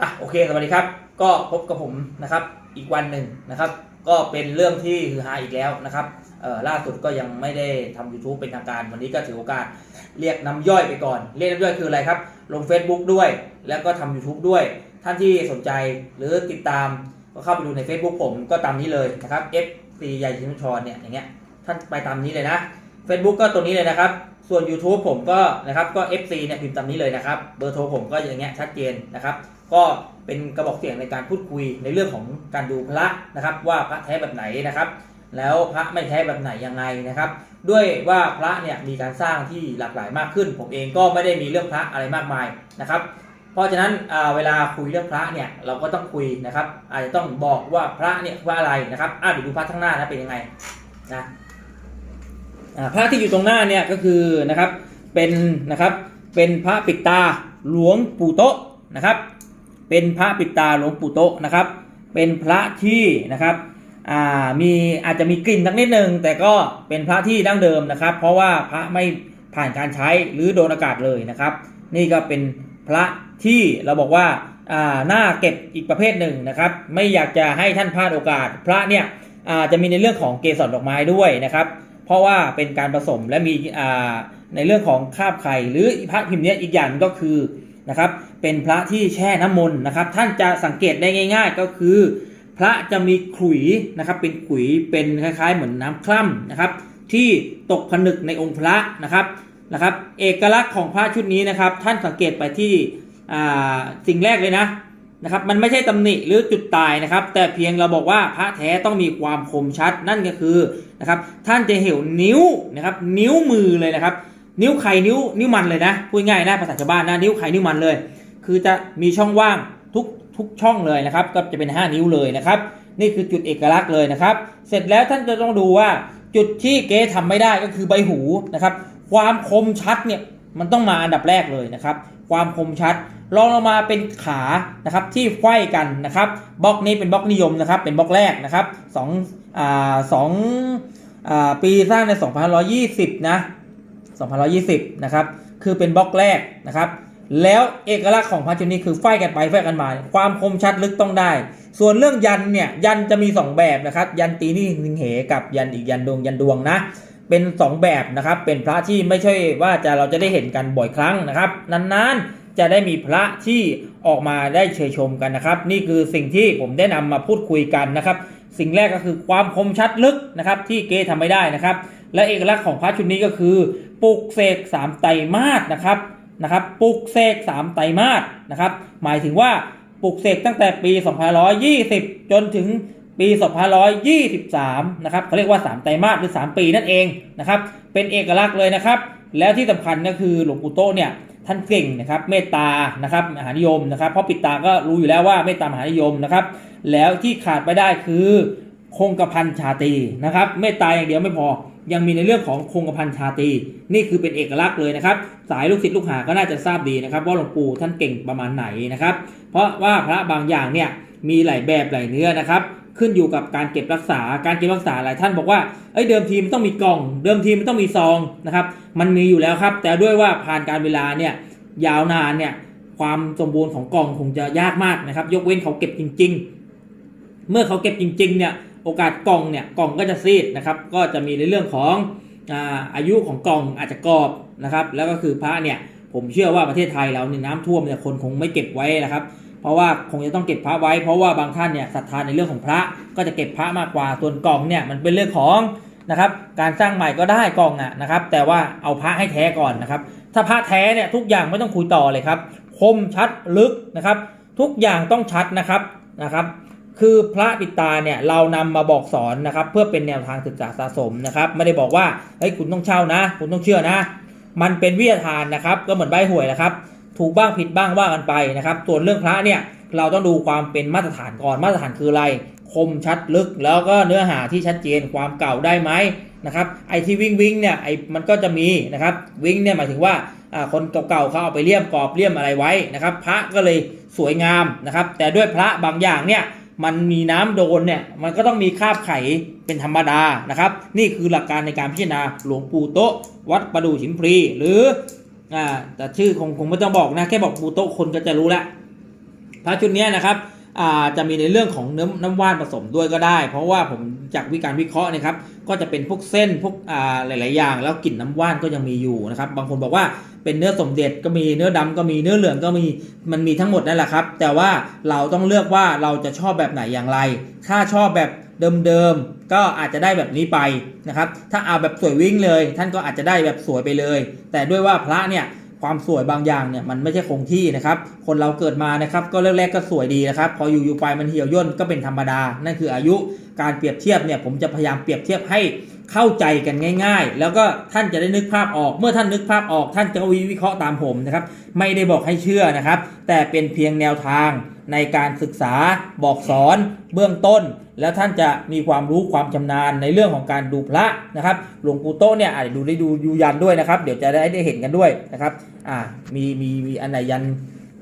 อะโอเคสวัสดีครับ ก็พบกับผมนะครับอีกวันหนึ่งนะครับ ก็เป็นเรื่องที่ฮือฮาอีกแล้วนะครับเออล่าสุดก็ยังไม่ได้ทำ YouTube เป็นทางการ วันนี้ก็ถือโอกาสเรียกน้ำย่อยไปก่อน เรียกน้ำย่อยคืออะไรครับ ลง Facebook ด้วย แล้วก็ทำ YouTube ด้วย ท่านที่สนใจหรือติดตามก็เข้าไปดูใน Facebook ผมก็ตามนี้เลยนะครับ F C ใหญ่ชินชรเนี่ยอย่างเงี้ยท่านไปตามนี้เลยนะ Facebook ก็ตัวนี้เลยนะครับ ส่วน YouTube ผมก็นะครับก็ FC เนี่ยพิมพ์ตามนี้เลยนะครับ เบอร์โทรผมก็อย่างเงี้ยชัดเจนนะครับ ก็เป็นกระบอกเสียงในการพูดคุยในเรื่องของการดูพระนะครับ ว่าพระแท้แบบไหนนะครับ แล้วพระไม่แท้แบบไหนยังไงนะครับ ด้วยว่าพระเนี่ยมีการสร้างที่หลากหลายมากขึ้น ผมเองก็ไม่ได้มีเรื่องพระอะไรมากมายนะครับ เพราะฉะนั้นเวลาคุยเรื่องพระเนี่ยเราก็ต้องคุยนะครับ อาจจะต้องบอกว่าพระเนี่ยว่าอะไรนะครับอะเดี๋ยวดูพระข้างหน้านะเป็นยังไงนะ พระที่อยู่ตรงหน้าเนี่ยก็คือนะครับเป็นนะครับเป็นพระปิดตาหลวงปู่โตะนะครับเป็นพระปิดตาหลวงปู่โตะนะครับเป็นพระที่นะครับมีอาจจะมีกลิ่นสักนิดนึงแต่ก็เป็นพระที่ดั้งเดิมนะครับ เพราะว่าพระไม่ผ่านการใช้หรือโดนอากาศเลยนะครับ นี่ก็เป็นพระที่เราบอกว่าอ่าน่าเก็บอีกประเภทหนึ่งนะครับ ไม่อยากจะให้ท่านพลาดโอกาส พระเนี่ยจะมีในเรื่องของเกสรดอกไม้ด้วยนะครับ เพราะว่าเป็นการผสมและมีในเรื่องของคาบไข่หรือพระพิมพ์เนี้ยอีกอย่างก็คือนะครับเป็นพระที่แช่น้ำมนต์นะครับ ท่านจะสังเกตได้ง่าย ๆ ก็คือ พระจะมีขุยนะครับเป็นขุยเป็นคล้าย ๆ เหมือนน้ำคล่ำนะครับ ที่ตกผนึกในองค์พระนะครับนะครับ เอกลักษณ์ของพระชุดนี้นะครับ ท่านสังเกตไปที่สิ่งแรกเลยนะ นะครับมันไม่ใช่ตำหนิหรือจุดตายนะครับ แต่เพียงเราบอกว่าพระแท้ต้องมีความคมชัดนั่นก็คือนะครับ ท่านจะเห็นนิ้วนะครับ นิ้วมือเลยนะครับ นิ้วไข่นิ้วนิ้วมันเลยนะพูดง่ายนะภาษาชาวบ้านนะนิ้วไข่นิ้วมันเลย คือจะมีช่องว่างทุกทุกช่องเลยนะครับ ก็จะเป็น 5 นิ้วเลยนะครับ นี่คือจุดเอกลักษณ์เลยนะครับ เสร็จแล้วท่านจะต้องดูว่าจุดที่เก๊ทำไม่ได้ก็คือใบหูนะครับ ความคมชัดเนี่ย มันต้องมาอันดับแรกเลยนะครับ ความคมชัดรองลงมาเป็นขานะครับที่ไขว้กันนะครับบล็อกนี้เป็นบล็อกนิยมนะครับ เป็นบล็อกแรกนะครับสองอ่าสองอ่าปีสร้างใน 2520 นะ 2520 นะครับ คือเป็นบล็อกแรกนะครับแล้วเอกลักษณ์ของพระชุดนี้คือไฟกันไปไฟกันมา ความคมชัดลึกต้องได้ ส่วนเรื่องยันเนี่ย ยันจะมี 2 แบบนะครับ ยันตีนี่นิงเหกับยันอีกยันดวงยันดวงนะ เป็น 2 แบบนะครับ เป็นพระที่ไม่ใช่ว่าจะเราจะได้เห็นกันบ่อยครั้งนะครับ นานๆจะได้มีพระที่ออกมาได้เชยชมกันนะครับ นี่คือสิ่งที่ผมได้นำมาพูดคุยกันนะครับ สิ่งแรกก็คือความคมชัดลึกนะครับ ที่เกทำไม่ได้นะครับ และเอกลักษณ์ของพระชุดนี้ก็คือปลุกเสกสามไตรมาสนะครับนะครับปลุกเสกสามไตรมาสนะครับ หมายถึงว่าปลุกเสกตั้งแต่ปี 2520 จนถึง ปี2523 นะครับเขาเรียกว่า 3 ไตรมาสหรือ 3 ปีนั่นเองนะครับ เป็นเอกลักษณ์เลยนะครับ แล้วที่สำคัญก็คือหลวงปู่โตเนี่ยท่านเก่งนะครับ เมตตา นะครับมหานิยมนะครับ เพราะปิดตาก็รู้อยู่แล้วว่าเมตตามหานิยมนะครับ แล้วที่ขาดไม่ได้คือคงกระพันชาตีนะครับ เมตตาอย่างเดียวไม่พอ ยังมีในเรื่องของคงกระพันชาตี นี่คือเป็นเอกลักษณ์เลยนะครับ สายลูกศิษย์ลูกหาก็น่าจะทราบดีนะครับ ว่าหลวงปู่ท่านเก่งประมาณไหนนะครับ เพราะว่าพระบางอย่างเนี่ยมีหลายแบบหลายเนื้อนะครับ ขึ้นอยู่กับการเก็บรักษา การเก็บรักษาหลายท่านบอกว่าเอ้ยเดิมทีมันต้องมีกล่อง เดิมทีมันต้องมีซองนะครับมันมีอยู่แล้วครับ แต่ด้วยว่าผ่านการเวลาเนี่ยยาวนานเนี่ยความสมบูรณ์ของกล่องคงจะยากมากนะครับ ยกเว้นเขาเก็บจริง ๆ เมื่อเขาเก็บจริงๆเนี่ยโอกาสกล่องเนี่ยกล่องก็จะซีดนะครับก็จะมีในเรื่องของอาอายุของกล่องอาจจะกรอบนะครับแล้วก็คือพระเนี่ยผมเชื่อว่าประเทศไทยเราเนี่ยน้ำท่วมเนี่ยคนคงไม่เก็บไว้นะครับ ราะว่าคงจะต้องเก็บพระไว้ เพราะว่าบางท่านเนี่ยศรัทธาในเรื่องของพระก็จะเก็บพระมากกว่าส่วนกล่องเนี่ยมันเป็นเรื่องของนะครับการสร้างใหม่ก็ได้กล่องอะนะครับ แต่ว่าเอาพระให้แท้ก่อนนะครับ ถ้าพระแท้เนี่ยทุกอย่างไม่ต้องคุยต่อเลยครับคมชัดลึกนะครับ ทุกอย่างต้องชัดนะครับนะครับคือพระปิตาเนี่ยเรานำมาบอกสอนนะครับ เพื่อเป็นแนวทางศึกษาสะสมนะครับ ไม่ได้บอกว่าเฮ้ยคุณต้องเช่านะ คุณต้องเชื่อนะ มันเป็นวิทยาทานนะครับ ก็เหมือนใบหวยนะครับ ถูกบ้างผิดบ้างว่ากันไปนะครับส่วนเรื่องพระเนี่ยเราต้องดูความเป็นมาตรฐานก่อนมาตรฐานคืออะไร คมชัดลึกแล้วก็เนื้อหาที่ชัดเจนความเก่าได้ไหมนะครับไอที่วิ่งวิ่งเนี่ยไอมันก็จะมีนะครับวิ่งเนี่ยหมายถึงว่าคนเก่าๆเขาเอาไปเลี่ยมกรอบเลี่ยมอะไรไว้นะครับ พระก็เลยสวยงามนะครับ แต่ด้วยพระบางอย่างเนี่ยมันมีน้ำโดนเนี่ยมันก็ต้องมีคราบไข่เป็นธรรมดานะครับ นี่คือหลักการในการพิจารณาหลวงปู่โตะวัดประดูฉิมพลีหรือ อ่าแต่ชื่อคงคงไม่ต้องบอกนะ แค่บอกปูโตคนก็จะรู้ล้วพระชุดนี้นะครับอ่าจะมีในเรื่องของเนื้อน้ำว่านผสมด้วยก็ได้ เพราะว่าผมจากวิการวิเคราะห์นะครับ ก็จะเป็นพวกเส้นพวกอ่าหลาย ๆ อย่าง แล้วกลิ่นน้ำว่านก็ยังมีอยู่นะครับ บางคนบอกว่าเป็นเนื้อสมเด็จก็มีเนื้อดำก็มีเนื้อเหลืองก็มีมันมีทั้งหมดนั่นแหละครับ แต่ว่าเราต้องเลือกว่าเราจะชอบแบบไหนอย่างไร ถ้าชอบแบบ เดิมๆก็อาจจะได้แบบนี้ไปนะครับถ้าเอาแบบสวยวิ่งเลย ท่านก็อาจจะได้แบบสวยไปเลย แต่ด้วยว่าพระเนี่ยความสวยบางอย่างเนี่ยมันไม่ใช่คงที่นะครับคนเราเกิดมานะครับก็แรกๆก็สวยดีนะครับพออยู่ๆไปมันเหี่ยวย่นก็เป็นธรรมดา นั่นคืออายุการเปรียบเทียบเนี่ยผมจะพยายามเปรียบเทียบให้ เข้าใจกันง่าย ๆ แล้วก็ท่านจะได้นึกภาพออก เมื่อท่านนึกภาพออกท่านจะวิเคราะห์ตามผมนะครับ ไม่ได้บอกให้เชื่อนะครับ แต่เป็นเพียงแนวทางในการศึกษาบอกสอนเบื้องต้น แล้วท่านจะมีความรู้ความชำนาญในเรื่องของการดูพระนะครับหลวงปู่โตเนี่ยอาจจะดูได้ดูยูยันด้วยนะครับ เดี๋ยวจะได้ได้เห็นกันด้วยนะครับอ่ามีมีมีอันไหนยัน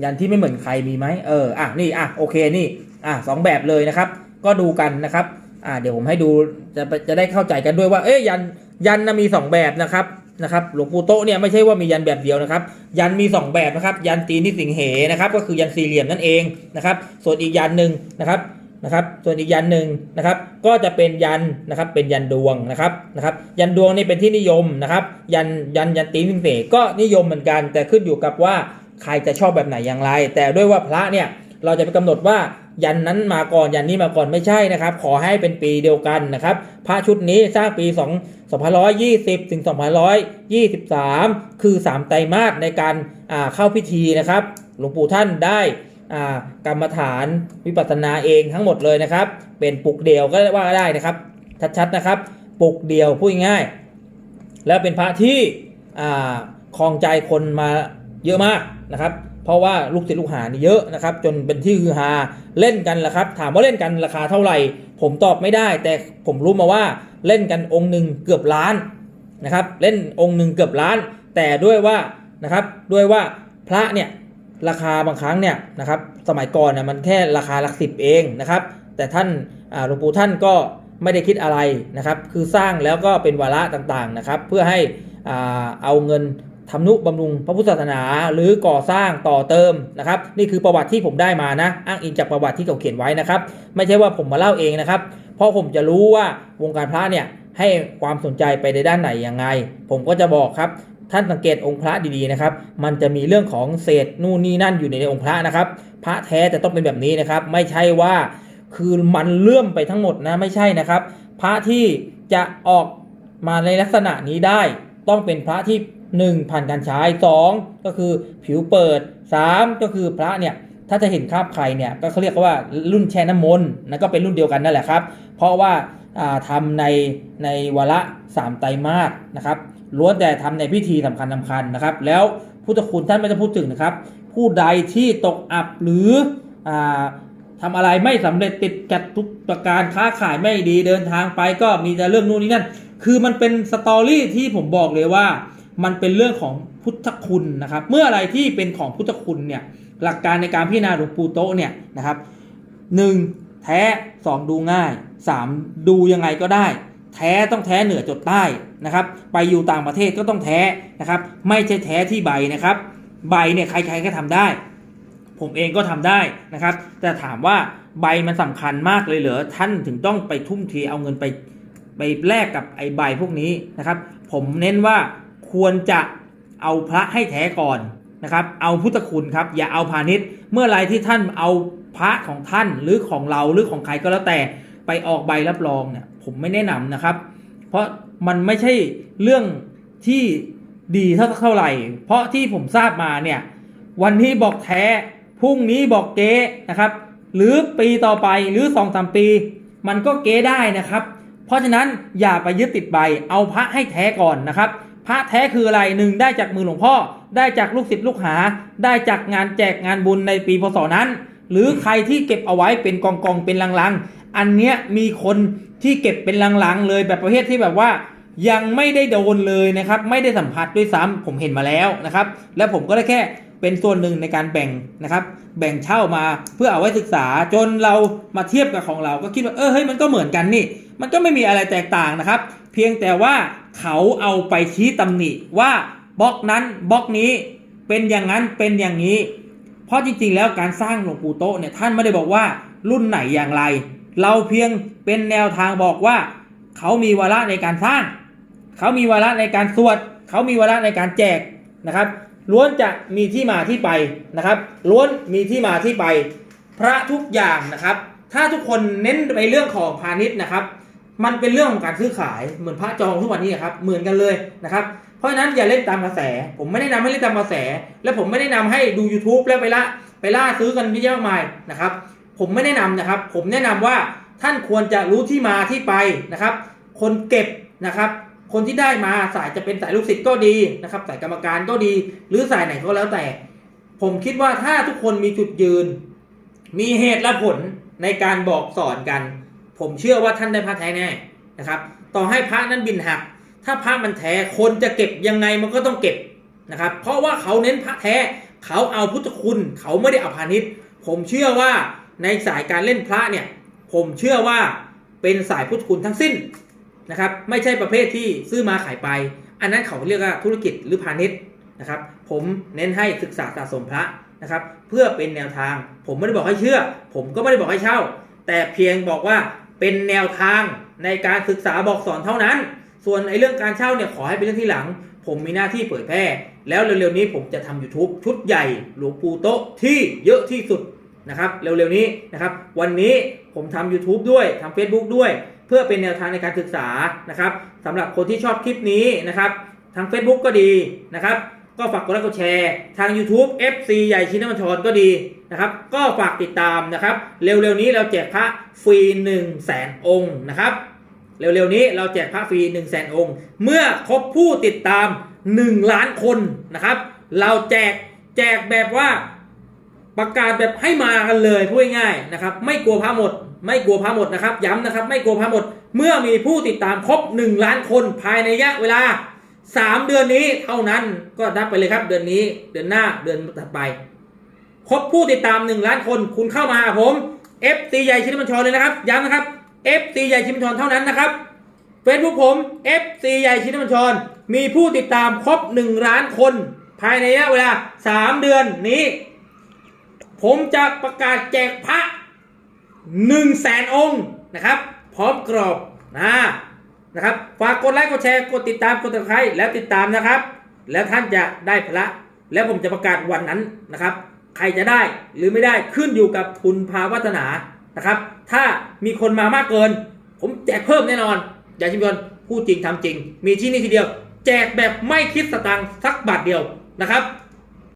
ยันที่ไม่เหมือนใครมีไหมเอออะนี่อะโอเคนี่อะสองแบบเลยนะครับ ก็ดูกันนะครับ อ่าเดี๋ยวผมให้ดูจะจะได้เข้าใจกันด้วยว่าเอ้ยยันยันนะมีสองแบบนะครับนะครับหลวงปู่โตเนี่ยไม่ใช่ว่ามียันแบบเดียวนะครับ ยันมีสองแบบนะครับ ยันตีนิสิงเหนะครับ ก็คือยันสี่เหลี่ยมนั่นเองนะครับ ส่วนอีกยันหนึ่งนะครับนะครับส่วนอีกยันหนึ่งนะครับ ก็จะเป็นยันนะครับ เป็นยันดวงนะครับนะครับ ยันดวงนี่เป็นที่นิยมนะครับ ยันยันยันตีนสิงเสก็นิยมเหมือนกัน แต่ขึ้นอยู่กับว่าใครจะชอบแบบไหนอย่างไร แต่ด้วยว่าพระเนี่ยเราจะไปกำหนดว่า ยันนั้นมาก่อนยันนี้มาก่อนไม่ใช่นะครับ ขอให้เป็นปีเดียวกันนะครับพระชุดนี้สร้างปี 2 2520 ถึง 2523 คือ 3 ไตรมาสในการเข้าพิธีนะครับ หลวงปู่ท่านได้กรรมฐานวิปัสสนาเองทั้งหมดเลยนะครับ เป็นปลุกเดียวก็ว่าได้นะครับชัดๆนะครับปลุกเดียวพูดง่ายๆแล้วเป็นพระที่คลองใจคนมาเยอะมากนะครับ เพราะว่าลูกศิษย์ลูกหานี่เยอะนะครับ จนเป็นที่ฮือฮาเล่นกันละครับ ถามว่าเล่นกันราคาเท่าไหร่ ผมตอบไม่ได้ แต่ผมรู้มาว่าเล่นกันองค์หนึ่งเกือบล้านนะครับเล่นองค์หนึ่งเกือบล้าน แต่ด้วยว่านะครับด้วยว่าพระเนี่ยราคาบางครั้งเนี่ยนะครับสมัยก่อนเนี่ยมันแค่ราคาหลักสิบเองนะครับ แต่ท่านหลวงปู่ท่านก็ไม่ได้คิดอะไรนะครับ คือสร้างแล้วก็เป็นวาระต่างๆนะครับ เพื่อให้อเอาเงิน ทำนุบำรุงพระพุทธศาสนา หรือก่อสร้างต่อเติมนะครับ นี่คือประวัติที่ผมได้มานะ อ้างอิงจากประวัติที่เขาเขียนไว้นะครับ ไม่ใช่ว่าผมมาเล่าเองนะครับ เพราะผมจะรู้ว่าวงการพระเนี่ยให้ความสนใจไปในด้านไหนยังไง ผมก็จะบอกครับ ท่านสังเกตองค์พระดีๆนะครับ มันจะมีเรื่องของเศษนู่นนี่นั่นอยู่ในองค์พระนะครับ พระแท้จะต้องเป็นแบบนี้นะครับ ไม่ใช่ว่าคือมันเลื่อมไปทั้งหมดนะไม่ใช่นะครับ พระที่จะออกมาในลักษณะนี้ได้ ต้องเป็นพระที่ หนึ่งผ่านการใช้สองก็คือผิวเปิดสามก็คือพระเนี่ยถ้าจะเห็นคราบใครเนี่ยก็เขาเรียกว่ารุ่นแช่น้ำมนต์นั่นก็เป็นรุ่นเดียวกันนั่นแหละครับ เพราะว่าอ่าทำในในวาระสามไตรมาสนะครับล้วนแต่ทำในพิธีสำคัญสำคัญนะครับ แล้วพุทธคุณท่านไม่ต้องพูดถึงนะครับ ผู้ใดที่ตกอับหรืออาทำอะไรไม่สำเร็จติดกัดทุกประการค้าขายไม่ดีเดินทางไปก็มีแต่เรื่องนู่นนี่นั่น คือมันเป็นสตอรี่ที่ผมบอกเลยว่า มันเป็นเรื่องของพุทธคุณนะครับ เมื่ออะไรที่เป็นของพุทธคุณเนี่ยหลักการในการพิจารณาหลวงปู่โตเนี่ยนะครับหนึ่งแท้สองดูง่ายสามดูยังไงก็ได้ แท้ต้องแท้เหนือจดใต้นะครับ ไปอยู่ต่างประเทศก็ต้องแท้นะครับ ไม่ใช่แท้ที่ใบนะครับ ใบเนี่ยใครๆก็ทำได้ ผมเองก็ทำได้นะครับ แต่ถามว่าใบมันสำคัญมากเลยเหรอท่านถึงต้องไปทุ่มเทเอาเงินไปไปแลกกับไอ้ใบพวกนี้นะครับ ผมเน้นว่า ควรจะเอาพระให้แท้ก่อนนะครับ เอาพุทธคุณครับ อย่าเอาพาณิชย์ เมื่อไรที่ท่านเอาพระของท่านหรือของเราหรือของใครก็แล้วแต่ไปออกใบรับรองเนี่ยผมไม่แนะนำนะครับ เพราะมันไม่ใช่เรื่องที่ดีเท่าเท่าไหร่ เพราะที่ผมทราบมาเนี่ยวันนี้บอกแท้พรุ่งนี้บอกเก๊นะครับ หรือปีต่อไปหรือสองสามปี มันก็เก๊ได้นะครับ เพราะฉะนั้นอย่าไปยึดติดใบเอาพระให้แท้ก่อนนะครับ พระแท้คืออะไรหนึ่งได้จากมือหลวงพ่อ ได้จากลูกศิษย์ลูกหา ได้จากงานแจกงานบุญในปีพศนั้น หรือใครที่เก็บเอาไว้เป็นกองกองเป็นลังๆ อันเนี้ยมีคนที่เก็บเป็นลังๆเลยแบบประเภทที่แบบว่ายังไม่ได้โดนเลยนะครับ ไม่ได้สัมผัสด้วยซ้ำผมเห็นมาแล้วนะครับ แล้วผมก็ได้แค่เป็นส่วนหนึ่งในการแบ่งนะครับ แบ่งเช่ามาเพื่อเอาไว้ศึกษาจนเรามาเทียบกับของเราก็คิดว่าเออเฮ้ยมันก็เหมือนกันนี่ มันก็ไม่มีอะไรแตกต่างนะครับ เพียงแต่ว่า เขาเอาไปชี้ตำหนิว่าบล็อกนั้นบล็อกนี้เป็นอย่างนั้นเป็นอย่างนี้ เพราะจริงๆแล้วการสร้างหลวงปู่โตเนี่ยท่านไม่ได้บอกว่ารุ่นไหนอย่างไร เราเพียงเป็นแนวทางบอกว่า เขามีวาระในการสร้าง เขามีวาระในการสวด เขามีวาระในการแจกนะครับล้วนจะมีที่มาที่ไปนะครับ ล้วนมีที่มาที่ไป พระทุกอย่างนะครับ ถ้าทุกคนเน้นไปเรื่องของพาณิชย์นะครับ มันเป็นเรื่องของการซื้อขายเหมือนพระจองทุกวันนี้ครับเหมือนกันเลยนะครับเพราะฉะนั้นอย่าเล่นตามกระแส ผมไม่ได้นำให้เล่นตามกระแส และผมไม่ได้นำให้ดู YouTube แล้วไปละไปล่าซื้อกันเยอะมากมายนะครับ ผมไม่แนะนำนะครับ ผมแนะนำว่าท่านควรจะรู้ที่มาที่ไปนะครับ คนเก็บนะครับ คนที่ได้มาสายจะเป็นสายลูกศิษย์ก็ดีนะครับสายกรรมการก็ดี หรือสายไหนก็แล้วแต่ ผมคิดว่าถ้าทุกคนมีจุดยืน มีเหตุและผลในการบอกสอนกัน ผมเชื่อว่าท่านได้พระแท้แน่นะครับ ต่อให้พระนั้นบินหัก ถ้าพระมันแท้คนจะเก็บยังไงมันก็ต้องเก็บนะครับ เพราะว่าเขาเน้นพระแท้เขาเอาพุทธคุณเขาไม่ได้เอาพาณิชย์ ผมเชื่อว่าในสายการเล่นพระเนี่ย ผมเชื่อว่าเป็นสายพุทธคุณทั้งสิ้นนะครับ ไม่ใช่ประเภทที่ซื้อมาขายไป อันนั้นเขาเรียกว่าธุรกิจหรือพาณิชย์นะครับ ผมเน้นให้ศึกษาสะสมพระนะครับ เพื่อเป็นแนวทาง ผมไม่ได้บอกให้เชื่อ ผมก็ไม่ได้บอกให้เช่า แต่เพียงบอกว่า เป็นแนวทางในการศึกษาบอกสอนเท่านั้น ส่วนไอ้เรื่องการเช่าเนี่ยขอให้เป็นเรื่องที่หลัง ผมมีหน้าที่เผยแพร่ แล้วเร็วๆนี้ผมจะทำ YouTube ชุดใหญ่หลวงปู่โต๊ะที่เยอะที่สุดนะครับเร็วๆนี้นะครับ วันนี้ผมทำ YouTube ด้วยทำ Facebook ด้วย เพื่อเป็นแนวทางในการศึกษานะครับสำหรับคนที่ชอบคลิปนี้นะครับทาง Facebook ก็ดีนะครับ ก็ฝากกดไลค์กดแชร์ ทาง YouTube FC ใหญ่ชินมัญชรก็ดีนะครับ ก็ฝากติดตามนะครับ เร็วๆนี้เราแจกพระฟรี1 0 0 0 0แสนองค์นะครับ เร็วๆนี้เราแจกพระฟรี1 0 0 0 0แสนองค์ เมื่อครบผู้ติดตาม 1 ล้านคนนะครับ เราแจกแจกแบบว่าประกาศแบบให้มากันเลยพูดง่ายๆนะครับ ไม่กลัวพระหมด ไม่กลัวพระหมดนะครับ ย้ำนะครับ ไม่กลัวพระหมด เมื่อมีผู้ติดตามครบ 1 ล้านคนภายในระยะเวลา 3เดือนนี้เท่านั้นก็นับไปเลยครับ เดือนนี้เดือนหน้าเดือนถัดไป ครบผู้ติดตาม1ล้านคนคุณเข้ามาผม FC ใหญ่ชินบัญชรเลยนะครับย้ำนะครับ FC ใหญ่ชินบัญชรเท่านั้นนะครับเฟซบุ๊กผม FC ใหญ่ชินบัญชร มีผู้ติดตามครบ1ล้านคน ภายในระยะเวลา3เดือนนี้ ผมจะประกาศแจกพระ1 0 0 0 0แสนองค์นะครับ พร้อมกรอบนะ นะครับฝากกดไลค์กดแชร์กดติดตามกดติดตามแล้วติดตามนะครับ แล้วท่านจะได้พระ แล้วผมจะประกาศวันนั้นนะครับ ใครจะได้หรือไม่ได้ขึ้นอยู่กับคุณภาวัฒนานะครับ ถ้ามีคนมามากเกิน ผมแจกเพิ่มแน่นอนอย่าชิมชนพูดจริงทำจริง มีที่นี่ทีเดียว แจกแบบไม่คิดสตังค์สักบาทเดียวนะครับ